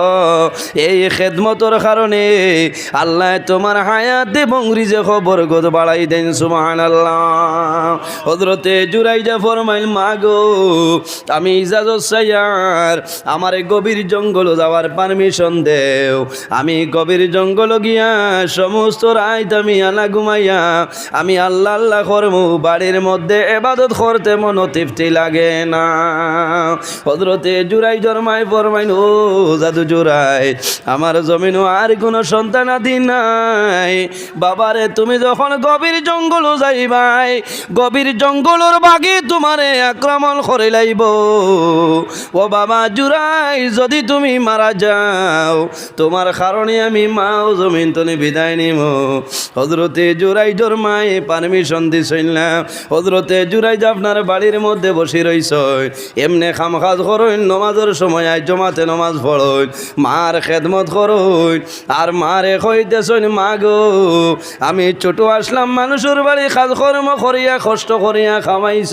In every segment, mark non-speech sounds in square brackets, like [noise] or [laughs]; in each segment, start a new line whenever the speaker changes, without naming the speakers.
Oh. এই খেদমতর কারণে আল্লাহ তোমার হায়াত এবং রিজে খবর গত বাড়াই দেন সুমান আল্লাহ হজরতে জুরাই যা ফরমাইল, মাগো, আমি ইজাজত সাইয়ার আমার গভীর জঙ্গল যাওয়ার পারমিশন দেও। আমি গভীর জঙ্গল গিয়া সমস্ত রাত আমি আনা ঘুমাইয়া, আমি আল্লাহ আল্লাহ কর্ম, বাড়ির মধ্যে এবাদত করতে মন তৃপ্তি লাগে না। হজরতে জুরাই জন্মায় ফরমাইন ও জাদু জুরাই আমার জমিনও আর কোনো সন্তানাদি নাই। বাবারে, তুমি যখন গভীর জঙ্গল যাইবাই, গভীর জঙ্গলের বাগে তোমারে আক্রমণ করে লাইব। ও বাবা জুরাই, যদি তুমি মারা যাও, তোমার কারণে আমি মাও জমিন তনি বিদায় নিব। হজরতে জুরাই জোর মায়ে পারমিশন দিছিলাম হজরতে জুরাই আপনার বাড়ির মধ্যে বসে রইছ, এমনি খামখাজ করইন নমাজের সময় আই জমাতে নমাজ পড়ইন মার খেদমত করইন আর মারে কইতেছইন মা গো আমি ছোট আসলাম, মানুষের বাড়ি কাজ কর্ম করিয়া, কষ্ট করিয়া খামাইছ।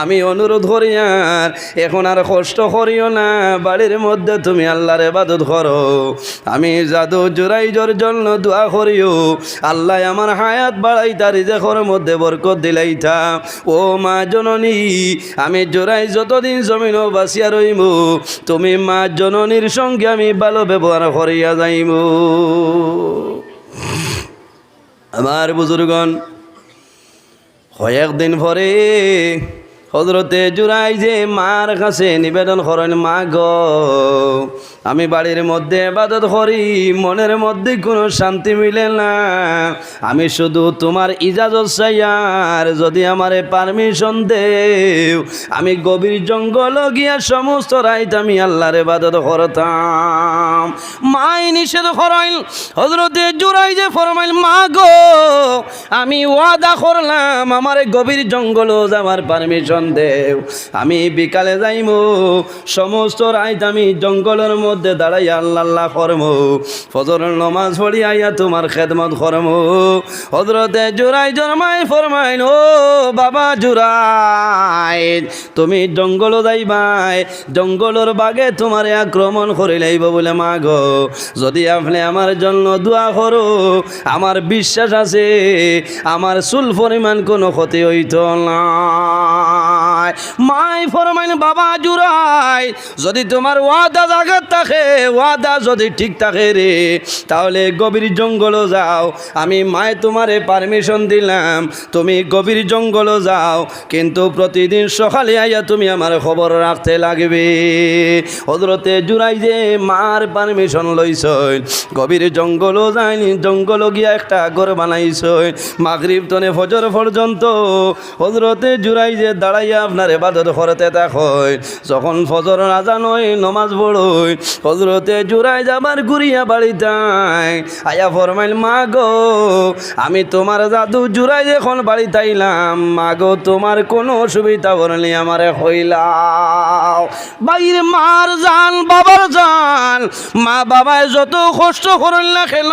আমি অনুরোধ করিয়ার এখন আর কষ্ট করিও না। বাড়ির মধ্যে তুমি আল্লাহর এবাদত করো। আমি জাদু জোরাইজর জন্য দোয়া করিও। আল্লাহ আমার হায়াত বাড়াই, তার রিজেকর মধ্যে বরকত দিলাইতা। ও মা জননী, আমি জোরাই যতদিন জমিন বাসিয়া রইব তুমি মা জননীর সঙ্গে আমি ভালো ব্যবহার করিয়া যাইব আমার বুজুর্গন কয়েকদিন পরে হজরতে জুরাই যে মার কাছে নিবেদন করেন, মা গ, আমি বাড়ির মধ্যে এবাদত করি, মনের মধ্যে কোনো শান্তি মিলে না। আমি শুধু তোমার ইজাজত চাই যদি আমারে পারমিশন দেও, আমি গভীর জঙ্গল গিয়া সমস্ত রাইত আমি আল্লাহর এবাদত করতাম। মাই নিষেধ করাইল হজরতে জুরাই যে ফরমাইল, মা গো, আমি ওয়াদা করলাম, আমার গভীর জঙ্গল যাওয়ার পারমিশন দেও আমি বিকালে যাইম, সমস্ত রাইত আমি জঙ্গলের মধ্যে দাঁড়াই আল্লাহ করম। ফজর নমাজ পড়ি আইয়া তোমার খেদমত করম। হজরতে জুরাই জন্মাই ফরমাইন ও বাবা জুরাই তুমি জঙ্গল যাইবাই, জঙ্গলের বাগে তোমারে আক্রমণ করে লাইব বলে মা গো যদি আপনি আমার জন্য দোয়া করো, আমার বিশ্বাস আছে, আমার চুল পরিমাণ কোনো ক্ষতি হইত না। মাই ফরমাইন, বাবা জুরাই, যদি তোমার ওয়াদা জাগাত থাকে, ওয়াদা যদি ঠিক থাকে রে, তাহলে গভীর জঙ্গল যাও। আমি মায় তোমারে পারমিশন দিলাম, তুমি গভীর জঙ্গল যাও। কিন্তু প্রতিদিন সকালে আইয়া তুমি আমার খবর রাখতে লাগবে। হজরতে জুরাই যে মার পারমিশন লইছ গভীর জঙ্গল যায়নি জঙ্গল গিয়া একটা ঘর বানাইছ মাগরিব তনে ফজর পর্যন্ত হজরতে জুরাই যে দাঁড়াইয়া আপনার এবাদত করতে দেখয় যখন ফজর আজান হয় নমাজ পড়ই হজরতে জুরাই যাবার ঘুরিয়া বাড়িতাই আয়া ফরমাইল মা গো আমি তোমার জাদু জুরাই এখন বাড়িতে আইলাম মা গো তোমার কোনো অসুবিধা করলি আমারে হইলাও বাইরে মার জান, বাবার জান, মা বাবায় যত কষ্ট করল না খেল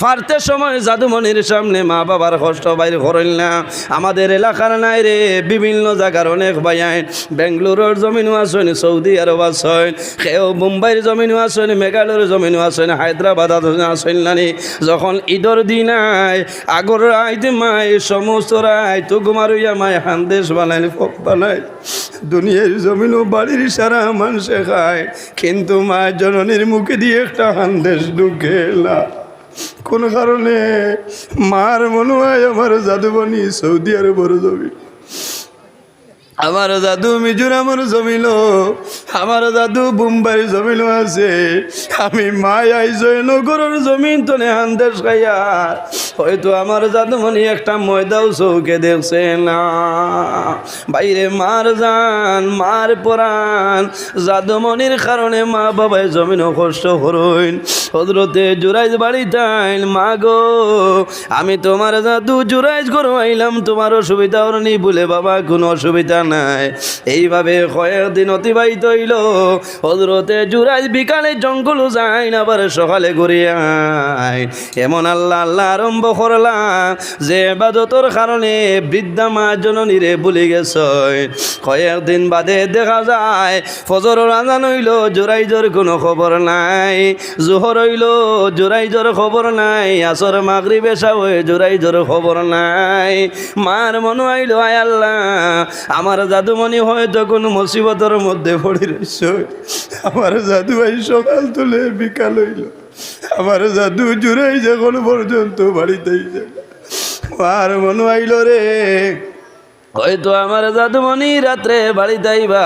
ফারতে সময় জাদুমণির সামনে মা বাবার কষ্ট বাইর করল না। আমাদের এলাকার নাই রে, বিভিন্ন জায়গার অনেক ভাইয়াই বেঙ্গলোরের জমিনও আছেন সৌদি আরব আছেন সেও মুম্বাইয়ের জমিনও আছেন মেঘালয়ের জমিনও আছেন হায়দ্রাবাদ আছেন নানি। যখন ঈদর দিন আয়, আগর রাইতে মায়, সমস্ত রায় তো গুমারুইয়া মায়, হান্দেশ বানায়, ফক বানায়। দুনিয়ার জমিনও বাড়ির সারা মানুষে খায়, কিন্তু মা জননীর মুখে দিয়ে একটা হান্দেশ ঢুকে না। কোন কারণে মার মনে হয় আমার জাদুবনি সৌদি আরবের জমি আমার দাদু মিজোরামের জমিল, আমার দাদু বুম্বাই জমিল আছে। আমি মায়াই জয়নগরের জমিন তো নেহান্দেশ খাইয়া হয়তো আমার জাদুমণি একটা ময়দাও চৌকে দেখছে না। বাইরে মার যান মার পরাণ। জাদুমণির কারণে মা বাবাই জমিন কষ্ট করইন হজরতে জুরাইজ বাড়ি তাইন মা গো, আমি তোমার জাদু জুরাইজ করো আইলাম তোমার অসুবিধা ওর নি বলে বাবা, কোনো অসুবিধা নাই। এইভাবে কয়েকদিন অতিবাহিত হইল। হজরতে জুরাই বিকালে জঙ্গল যাই না আবার সকালে ঘুরে আয় এমন আল্লাহ আল্লাহ আরম্ভ করলাম যে বাদতর কারণে বৃদ্ধা মা জননীরে ভুলে গেছ। কয়েকদিন বাদে দেখা যায়, ফজর রাজান হইল জোরাই জোর কোনো খবর নাই। জোহর হইল জোরাই জোর খবর নাই। আসর মাগরি বেশা হয়ে জোরাই জোর খবর নাই। মার মনে আইল, আয় আল্লাহ, আমার জাদুমণি হয়তো কোনো মুসিবতের মধ্যে পড়ে রয়েছ আমার জাদু আই সকাল তুলে বিকাল হইল। আমার জাদু জুড়াই যখন পর্যন্ত বাড়িতেই যায় আর মনে আইল রে হয়তো আমার জাদুমণি রাত্রে বাড়িতে আইবা,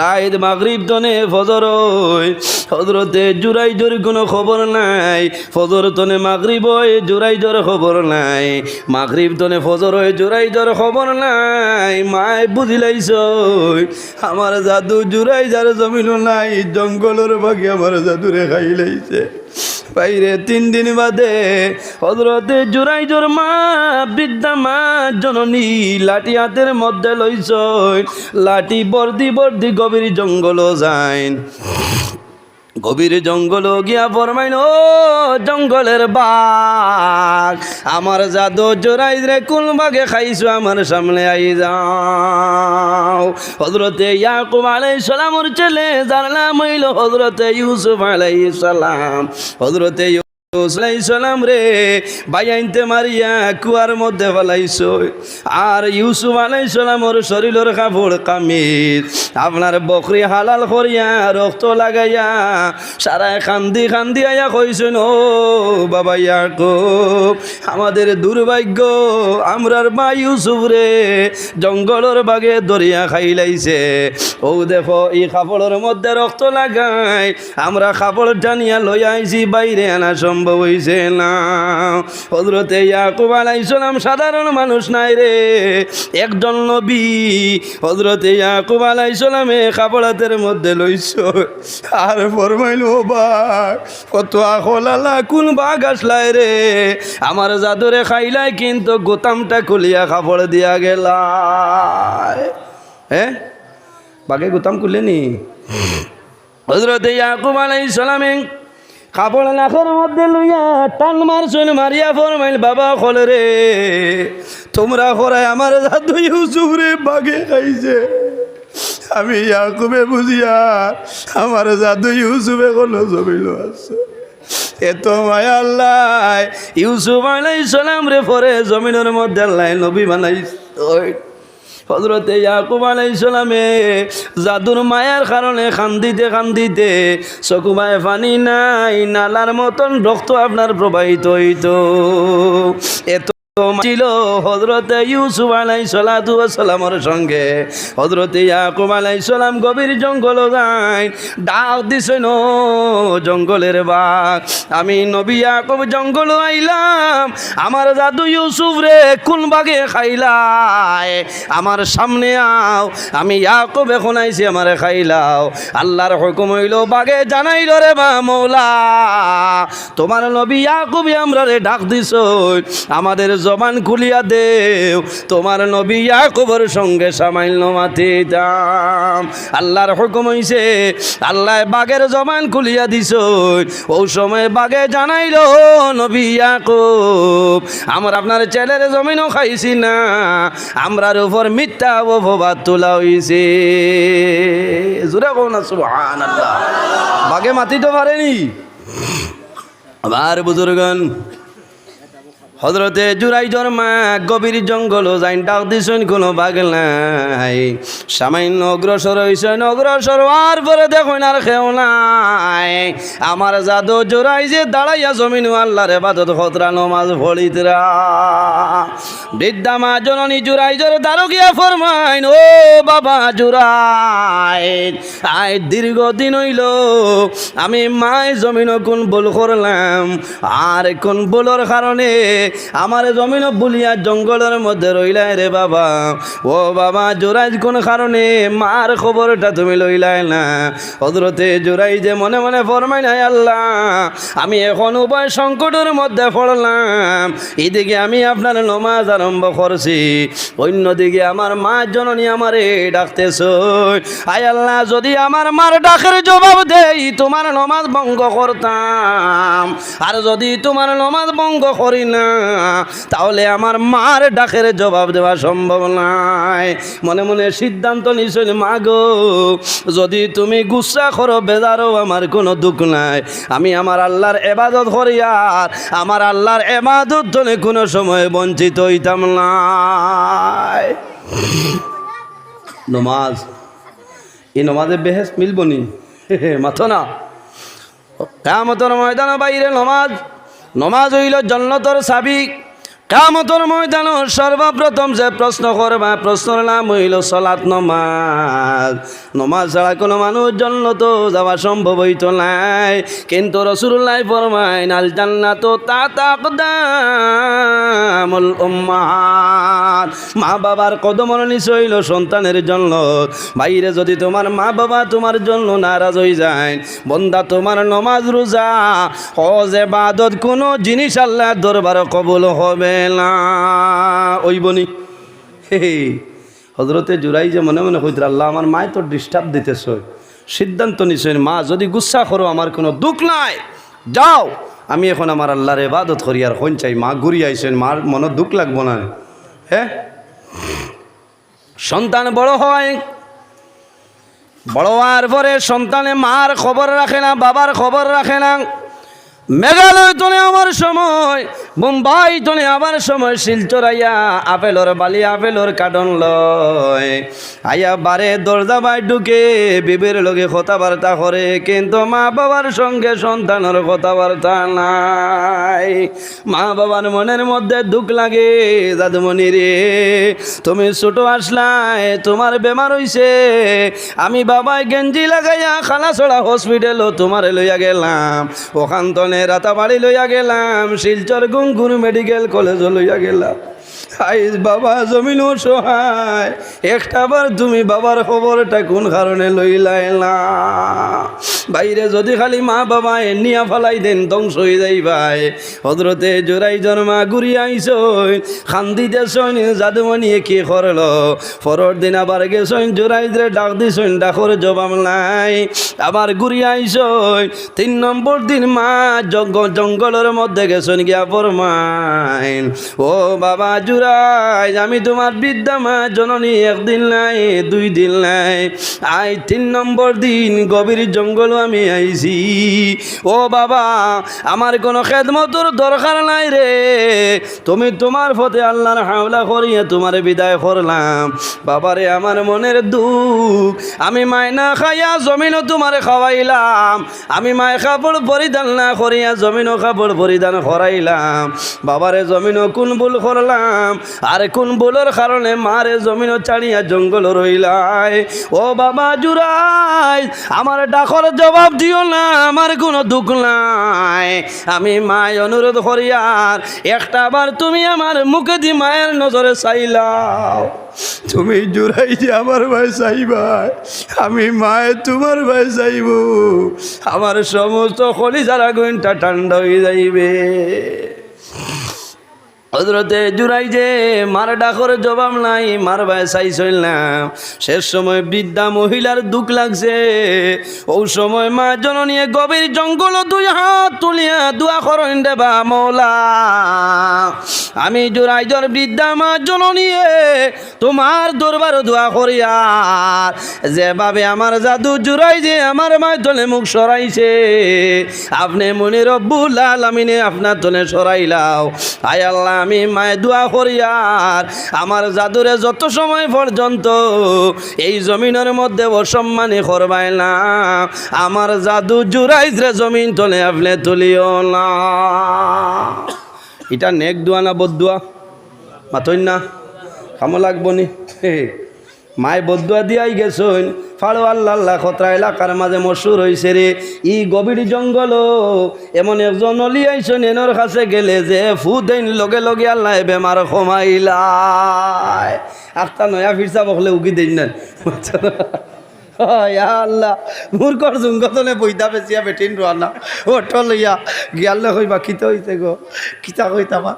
রাইত মাগরিব তনে ফজর হজরতে জুরাই জোর কোনো খবর নাই, ফজর তনে মাগরিব ওই জুরাই জোর খবর নাই। মাগরিব তনে ফজর ওই জুরাই জোর খবর নাই। মায় বুঝিলাইছ, আমার জাদু জুরাই যার জমিন নাই, জঙ্গলের বাকি আমার জাদুরে খাইলাইছে। বাইরে তিন দিন বাদে হজরতে জোরাই জোর মা বৃদ্ধা মা জননী লাঠি হাতের মধ্যে লইছ লাঠি বর্দি বর্দি গভীর জঙ্গল যাইন। গভীর জঙ্গল গিয়া ফরমাইন জঙ্গলের বাঘ, আমার জাদু জোরাই রে কোন বাঘে খাইছো আমার সামনে, আই যাও। হজরতে ইয়াকুব আলাই সালামর ছেলে যার হইল হজরতে ইউসুফ আলাই সালাম। হজরতে সালাম রে বাইয়াইনতে মারিয়া কুয়ার মধ্যে ফেলাইছ। আর ইউসুফ আলাই সালামর শরীরের কাপড়, কামিজ। আপনার বকরি হালাল করিয়া, রক্ত লাগাইয়া সারায় কান্দি কান্দি আয়া কইছেন ও বাবা ইয়াকুব, আমাদের দুর্ভাগ্য, আমরার মা ইউসুফ রে, জঙ্গলের বাগে দরিয়া খাইলাইছে। ও দেখো, এই কাপড়ের মধ্যে রক্ত লাগাই আমরা কাপড় টানিয়া লই আইছি, বাইরে আনা সম্ভব হইছে না। হজরতে ইয়াকুব আলাইসালাম সাধারণ মানুষ নাই রে। একজন নবী হজরতে ইয়াকুব আলাইসালামে কাপড়াতের মধ্যে লইছ। আর ফরমাইল, ও বাঘ কত আখলালা কোন বাঘ আসলাই রে? আমার জাদুরে খাইলাই কিন্তু গোতামটা খুলিয়া কাপড় দিয়া গেলাই। হ্যাঁ বাঘে গোতাম খুলেনি? হজরতে ইয়াকুব আলাইসালামে কাপড় নাখের মধ্যে লইয়া টান মারছুন মারিয়া ফরমাইল, বাবা, খলে রে। তোমরা খরাই আমার জাদু ইউসুফ রে, বাগে খাইছে। আমি ইয়াকুবে বুঝিয়া আমার জাদু ইউসুফে কোনো জমিল আছে। এত মায়া আল্লাহ। ইউসুফ আলাই সালাম রে, পরে জমিনের মধ্যে আল্লাহ নবী বানাইছে। হজরতে ইয়াকুব আলাইসালামে জাদুর মায়ার কারণে খান্দিতে খান্দিতে চকুমায় পানি নাই, নালার মতন রক্ত আপনার প্রবাহিত হইত। এত ছিল হজরতে ইউসুফ আলাই সালাতু সালামর সঙ্গে। হজরতে ইয়াকুব আলাই সালাম গভীর জঙ্গল যাই ডাক দিছে, ন জঙ্গলের বাঘ, আমি নবী ইয়াকুব জঙ্গল আইলাম, আমার দাদু ইউসুফ রে কোন বাগে খাইলাই আমার সামনে আও, আমি ইয়াকুব এখন আইছি, আমারে খাইলাও। আল্লাহর হুকুম হইল বাগে জানাইল, রে বা মৌলা, তোমার নবী ইয়াকুবই আমরা রে ডাক দিছ, আমাদের জবান খুলিয়া দেও। তোমার নবী ইয়াকুবর সঙ্গে সামাইল মাথি দাম। আল্লাহর হুকুম হইছে, আল্লাহ বাগের জবান খুলিয়া দিছ ও সময় বাগে জানাইল নবী ইয়াকুব, আমরা আপনার ছেলের জমিনও খাইছি না, আমরার উপর মিথ্যা অপবাদ তোলা হইছে। জোরে কো না, সুবহানাল্লাহ। বাগে মাতি তো পারেনি। আবার বুজুর্গন হজরতে জুরাই মা গভীর জঙ্গল যাইন ডাক দিছেন কোনো বাঘ নাই। সামান্য অগ্রসর হইছেন অগ্রসর হওয়ার পরে দেখুন আর খেও নাই। আমার জাদু জোরাই যে দাঁড়াইয়া জমিন আল্লাহর বাদত খতরা নমাজ ভলিতরা বৃদ্ধা মা জননী জুরাই জোর দারোগিয়া ফরমাইন, ও বাবা জুরাই আয় দীর্ঘদিন হইল, আমি মায় জমিন কোন বল করলাম, আর কোন বলর কারণে আমার জমিন বুলিয়া জঙ্গলের মধ্যে রইলাই রে বাবা। ও বাবা, জোরাইজ কোন কারণে? মার খবরটা তুমি লইলাই না। হজরতে জোরাই যে মনে মনে ফরমাই নাই আল্লাহ, আমি এখন উভয় সংকটের মধ্যে পড়লাম। এদিকে আমি আপনার নমাজ আরম্ভ করছি। অন্যদিকে আমার মা জননী আমারে ডাকতেছ। আয় আল্লাহ, যদি আমার মার ডাকের জবাব দেই, তোমার নমাজ ভঙ্গ করতাম। আর যদি তোমার নমাজ ভঙ্গ করি না তাহলে আমার মার ডাকের জবাব দেওয়া সম্ভব নাই। মনে মনে সিদ্ধান্ত নিছেন, মা যদি তুমি গুসা করো, বেজারও আমার কোনো দুঃখ নাই। আমি আমার আল্লাহর এবাদত করি আর আমার আল্লাহর এবাদত ধরে কোনো সময় বঞ্চিত হইতাম নাই। নমাজ, এই নমাজে বেহেস মিলব নি? [laughs] মাথো না। কামতর ময়দান বাইরে নমাজ নমাজ হইল জন্নতর সাবিক। কামতর ময়দান সর্বপ্রথম যে প্রশ্ন করবা, প্রশ্নের নাম হইল সলাৎ নমাজ। নমাজ ছাড়া কোনো মানুষ জন্নত যাওয়া সম্ভব হইত নাই। কিন্তু রসুল্লাহ ফরমাইন, আল জান্নাত তা তাকদামুল উম্মাহাত। মা বাবার কদমর নিচে সন্তানের জন্য। বাইরে যদি তোমার মা বাবা তোমার জন্য নারাজ হয়ে যায়, বন্দা তোমার নমাজ রোজা, হজ এবাদত কোনো জিনিস আল্লাহ দরবার কবুল হবে না ওই বনি। হজরতে জুরাই যে মনে মনে কইতে আল্লাহ, আমার মায় তো ডিস্টার্ব দিতেছ। সিদ্ধান্ত নিছেন মা, যদি গুসা করো, আমার কোনো দুঃখ নাই। যাও। আমি এখন আমার আল্লাহর এবাদত করি, আর হন চাই। মা ঘুরি আইসেন, মার মনে দুঃখ লাগবো না। হ্যাঁ সন্তান বড় হয়। বড় হওয়ার পরে সন্তানে মার খবর রাখে না, বাবার খবর রাখে না। মেঘালয় তোলে আমার সময় মুম্বাই তোলে আমার সময় শিলচর আইয়া আপেলর বালি, আপেলর কাটন লয়। আইয়া বারে দরজা বাই ঢুকে বিবের লগে কথাবার্তা করে, কিন্তু মা বাবার সঙ্গে সন্তানের কথাবার্তা নাই। মা বাবার মনের মধ্যে দুঃখ লাগে দাদুমণি রে, তুমি ছোট আসলাই তোমার বেমার হইছে। আমি বাবাই গেঞ্জি লাগাইয়া খালা ছড়া হসপিটালও তোমার লইয়া গেলাম। ওখান তনে রাতাবাড়ি লইয়া গেলাম, শিলচর গুঙ্গুর মেডিকেল কলেজ লইয়া গেলাম। বাবা, জমিন সহায় একটা বার তুমি বাবার খবরটা কোন কারণে লইলাই না? বাইরে যদি খালি মা বাবা নিয়া ফেলাই দেন, ধ্বংস হয়ে যাই ভাই। হজরতে জোরাই জন্মা ঘুরি আইস খান্দিতে সৈন জাদুমণিয়ে কি করল। পরের দিন আবার গেছইন জোরাই যে ডাক দিছইন ডাকর জবাব নাই। আবার ঘুরি আইস তিন নম্বর দিন মা জঙ্গ- জঙ্গলের মধ্যে গেছইন গিয়া ফরমাইন। ও বাবা জুরাই আমি তোমার বিদ্যা মা, জননী একদিন নাই, দুই দিন নাই। আই তিন নম্বর দিন গভীর জঙ্গল আমি আইছি। ও বাবা, আমার কোনো খেদমতর দরকার নাই রে। তুমি তোমার ফতে আল্লাহর হাওলা করিয়ে তোমার বিদায় করলাম। বাবারে, আমার মনের দুঃখ। আমি মায়না খাইয়া জমিনও তোমারে খাওয়াইলাম। আমি মায় কাপড় পরিধান না করিয়া জমিনও কাপড় পরিধান করাইলাম। বাবারে, জমিনও কোন ভুল করলাম। আর কোন ভুলের কারণে মারে জমিনও ছাড়িয়া জঙ্গল রইলাই। ও বাবা জুরাই আমার ডাকর জবাব দিও না, আমার কোনো দুঃখ নাই। আমি মায় অনুরোধ করিয়ার একটা বার তুমি আমার মুখে দি মায়ের নজরে চাইলাও তুমি জোড়াই যে আমার ভাই চাইবাই আমি মায়ে তোমার ভাই চাইব। আমার সমস্ত খলি যারা ঘণ্টা ঠান্ডা হয়ে যাইবে। হজরতে জুরাই যে মার ডাকর জবাব নাই, মার ভাই চাই চললাম শেষ সময় বৃদ্ধা মহিলার দুঃখ লাগছে। ও সময় মা জননীয়ে গভীর জঙ্গল দুই হাত তুলিয়া দুয়া করেন, দেবা মৌলা, আমি জোরাইজর বৃদ্ধা মা জননীয়ে তোমার দরবার দোয়া করিয়ার যেভাবে আমার জাদু জুরাই যে আমার মায় তলে মুখ সরাইছে, আপনি মনে রব্বুল আলমিনে আপনার তলে সরাইলাও। আয় আল্লাহ আমি মায় দোয়া করিয়ার আমার জাদুরে যত সময় পর্যন্ত এই জমিনের মধ্যে অসম্মানী করবাই না। আমার জাদু জুরাইছে জমিন তলে আপনি তুলিও না। এটা নেক দোয়া না বদুয়া মাতই না? কামো লাগবো নি? হে, মায় বদুয়া দিয়াই গেছইন। ফাড়ো আল্লাহ খতরা এলাকার মাঝে মশুর হয়েছে রে। ই গভীর জঙ্গল এমন একজন অলি আইসন এনর কাছে গেলে যে ফু দেন লগে লগে আল্লাহ বেমার কমাইলায় আখতা নয়া ফিরসা বকলে উগি দেন না। আল্লাহ মোর কর জুঙ্গতনে বইতা বেচিয়া বেটিন রানা ওটো লইয়া গিয়ালে কইবা, কিতা হইছে গো? কিতা কইতাবা?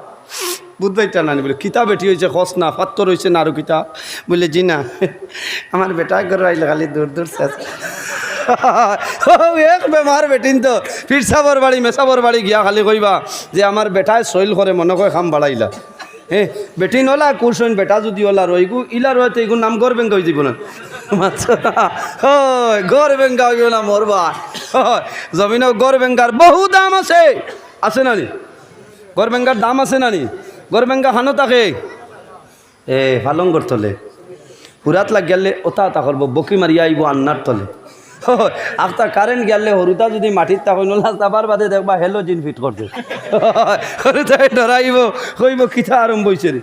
বুধবাইটা নানি বলে কিতা বেটি হয়েছে খস না পাত্তর হয়েছে না আরও কিতা বলে, জি না, আমার বেটা ঘর আইলে খালি দূর দূর শেষ [laughs] এক বেমার বেটিন তো ফিরসাবর বাড়ি মেসাবর বাড়ি গিয়া খালি কইবা যে, আমার বেটায় সইল করে মনে কয় খাম বাড়াইলা। হে বেটিন ওলা, কুরসইন বেটা যদি ওলা রইগু ইলা রয়েতে এগুলো নাম গর বেঙ্গা হয়ে যাব না হয় গর বেঙ্গা হইব না মরবা হয় জমিন গর বেঙ্গার বহু দাম আছে। আছে নানি গর বেঙ্গার দাম আছে নানি গর বেঙ্গা হানো তাকে। এ ফালঙ্গর তলে হুরাত লাগ গেলে ওতা তা করব, বকি মারিয়া আইব আন্নার তলে হয় আফতা কারেন্ট গেলে হরুতা যদি মাটির তা হইল তাবার বাদে দেখবা হেলো জিন ফিট করতে হরুতাই ডরাইব, কইব, কিতা আরম্ভ হইছে রে?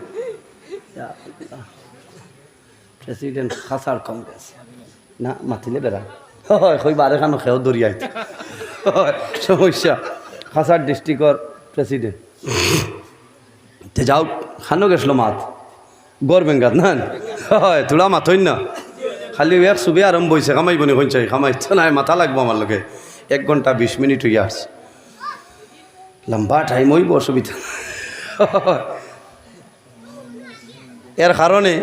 প্রেসিডেন্ট খাসার কংগ্রেস না, মাতিলে বেড়া। হয় কইবা, আর এখানো খেয়েও দরিয়াই হয় সমস্যা। খাসার ডিস্ট্রিক্টর প্রেসিডেন্ট তে যাও, খানো গেছিল মাত। গড় বেঙ্গাত না? হয়, তোলা মাথই না। খালি এক সুবে আরম্ভ হয়েছে খামাইব নি কইছে খামাইছে নাই, মাথা লাগবো আমার লগে। এক ঘণ্টা বিশ মিনিট হইয়া আসছে লম্বা টাইম হইব অসুবিধা এর কারণে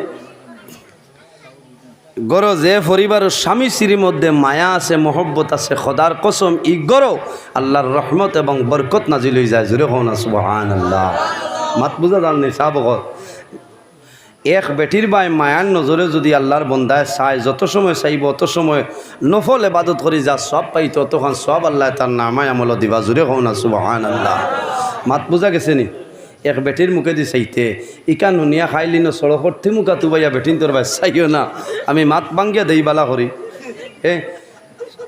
গরো যে পরিবার স্বামী স্ত্রীর মধ্যে মায়া আছে, মহব্বত আছে খদার কসম, ই গরো আল্লাহর রহমত এবং বরকত নাজিল হয়ে যায় জুড়ে হন সুবহান আল্লাহ মাত বুঝা জান নেই চাহ এক বেটির বাই মায়ার নজরে যদি আল্লাহর বন্দায় চায় যত সময় চাইব, অত সময় নফল এবাদত করি যা সব পাইতো তখন সব আল্লাহ তার নামায় আমল দিবা। জুড়ে হন সুবহান আল্লাহ মাত বুঝা গেছে নি? এক বেটির মুখে দি চাইতে, ইকা নুনিয়া খাইলি ন সড়কর্থি মুখা তুবাইয়া বেটিন তোর বাই, চাইও না। আমি মাত বাঙ্গিয়া দেই বালা করি হে,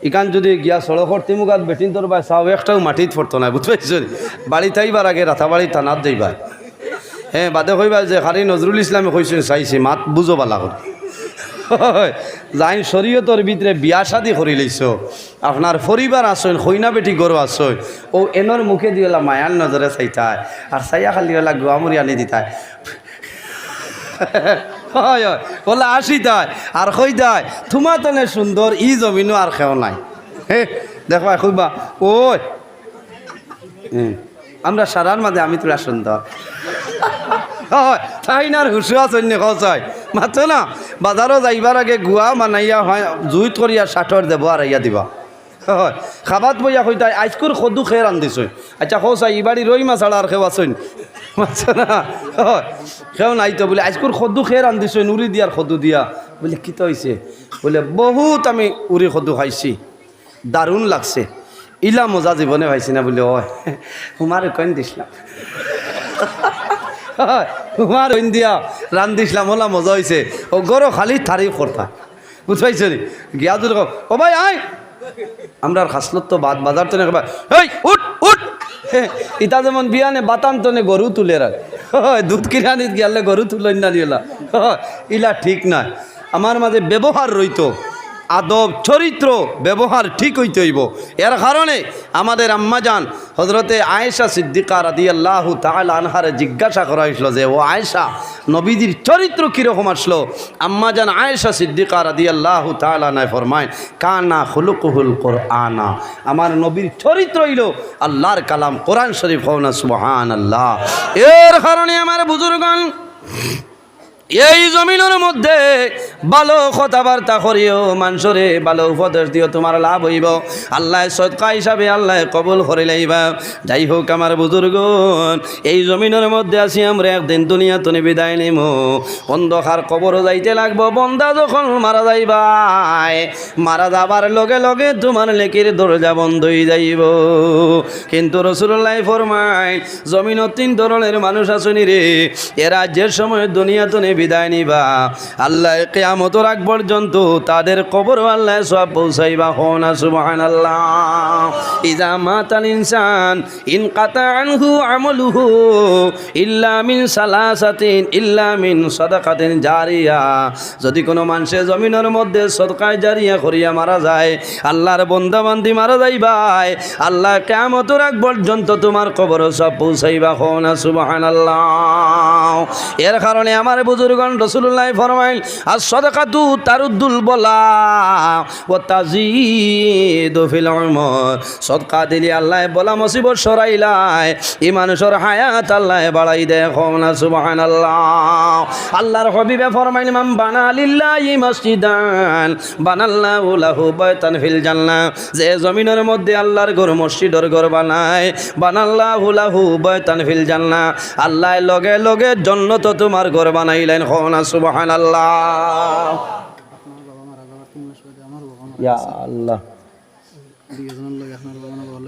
ইকান যদি গিয়া সড়কর্থি মুখাত বেটিন তোর বাই চাও, একটাও মাটিত পড়তো না বুঝতে পারছ বাড়ি থাইবার আগে রাতাবাড়ি থানাত যাইবা হ্যাঁ বাদে কইবা যে খালি নজরুল ইসলামে কইছে চাইছে মাত বুঝো বালা করে যাই শরীয়তর ভিতরে বিয়া শাদি করি লইছ আপনার পরিবার আসইন খৈনা বেটি গরু আসইন ও এনর মুখে দিওলা মায়ার নজরে চাইতায় আর চাইয়া খালি ওলা গুয়ামুরি আনি দিতায় হয় হয় আসি তাই আর কই তাই তোমার তনে সুন্দর ই জমিনও আর খেও নাই। হে দেখবা ওই হুম, আমরা সারার মাঝে আমি তোরা সুন্দর। হয় তাই না হুসু আছেন কচাই মাত্র না বাজারও যাইবার আগে গুয়া মানাইয়া হয় জুইত করিয়া ষাঠর দেব আর ইয়া দিবা হয় খাবাত বইয়া কইতাই আজকুর সদু খেয়ে রান্ধিছই আচ্ছা কচাই ইবাড়ি রই মাছ আর খেও আছেন মাত্র না হয় খেও নাই তো বলে আজকুর সদু খেয়ে রান্ধিছই উড়ি দিয়ার সদু দিয়া বলে কি হয়েছে বলে বহুত আমি উড়ি সদু খাইছি দারুণ লাগছে ইলা মজা জীবনে পাইছি না বলে হয় তোমার কইন দিছিলাম তোমার ওইন দিয়া রান দিছিলাম ওলা মজা হয়েছে ও গরো খালি থারি করতা বুঝ পাইছো নি? গিয়া দূর ও ভাই আয় আমরা খাসলত তো বাদ বাজার তো নেবা এই উঠ উঠ! [laughs] ইতা যেমন বিয়ানে বাতান তনে গরু তুলে রাখ দুধ কিরানিত গিয়ালে গরু তুলেন না দিলা ইলা ঠিক নাই। আমার মাঝে ব্যবহার রইতো আদব, চরিত্র ব্যবহার ঠিক হইতে হইব। এর কারণে আমাদের আম্মাজান হজরতে আয়েশা সিদ্দিকা রাদি আল্লাহ তাহলে আনহারে জিজ্ঞাসা করা হয়েছিল যে, ও আয়েশা, নবীজির চরিত্র কীরকম আসলো? আম্মাজান আয়েশা সিদ্দিকা রাদি আল্লাহ তালানায় ফরমায়, কানা হুলুকুহুল কর আনা আমার নবীর চরিত্র হইল আল্লাহর কালাম, কোরআন শরীফ হওনা সুবহান আল্লাহ এর কারণে আমার বুজুর্গণ এই জমিনের মধ্যে ভালো কথাবার্তা করিও মানুষরে ভালো উপদেশ দিও, তোমার লাভ হইব। আল্লাহ সৎকা হিসাবে আল্লাহ কবল করে লাইবা। যাই হোক আমার বুজুর্গ এই জমিনের মধ্যে আছি আমরা, একদিন দুনিয়া তুমি বিদায় নিম। অন্ধকার কবরও যাইতে লাগবো, বন্দা যখন মারা যাইবাই, মারা যাবার লগে লগে তোমার লেকির দরজা বন্ধ হয়ে যাইব। কিন্তু রসুল্লাহ ফরমাই জমিনত তিন ধরনের মানুষ আসনি রে। এরা যে সময় দুনিয়া তো বিদায় নিবা। আল্লাহ কেয়ামত রাখ পর্যন্ত তাদের কবর আল্লাহ সব পৌঁছাইবা। হোনা সুবহান আল্লাহ ইনসান, ইন কাতা আমলুহু, ইল্লা সালাসাতিন, ইল্লা মিন জারিয়া। যদি কোনো মানুষের জমিনের মধ্যে সদকায় জারিয়া করিয়া মারা যায়, আল্লাহর বান্দি মারা যাই ভাই আল্লাহ কেমত রাখ পর্যন্ত তোমার কবর সব পৌঁছাইবা। হোনা সুবহান এর কারণে আমার বুজুর্গন রসুল্লাহ ফরমাইল আর সদকাতু তারুদ্দুল বলা ও তাজিদ ফিল সদকা দিলি আল্লাহ, বলা মুসিবত সরাইলাই। ই মানুষের হায়াত আল্লাহ বাড়াই দেখো না সুবহান আল্লাহ আল্লাহর হবিবে ফরমাইল মাম বানা লিল্লাহি মসজিদান, বানাল্লাহু লাহু বাইতান ফিল জান্নাহ। যে জমিনের মধ্যে আল্লাহর ঘর, মসজিদের ঘর বানায়, বানাল্লাহু লাহু বাইতান ফিল জান্নাহ। আল্লাহ লগে লগে জন্নত তোমার ঘর আল্লাহ।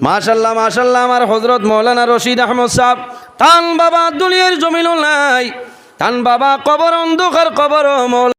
মাশাল্লাহ মাশাল্লাহ আমার হজরত মৌলানা রশিদ আহমদ সাহ তান বাবা দুনিয়ার জমিল নাই। তান বাবা কবর অন্ধকার কবর মৌলানা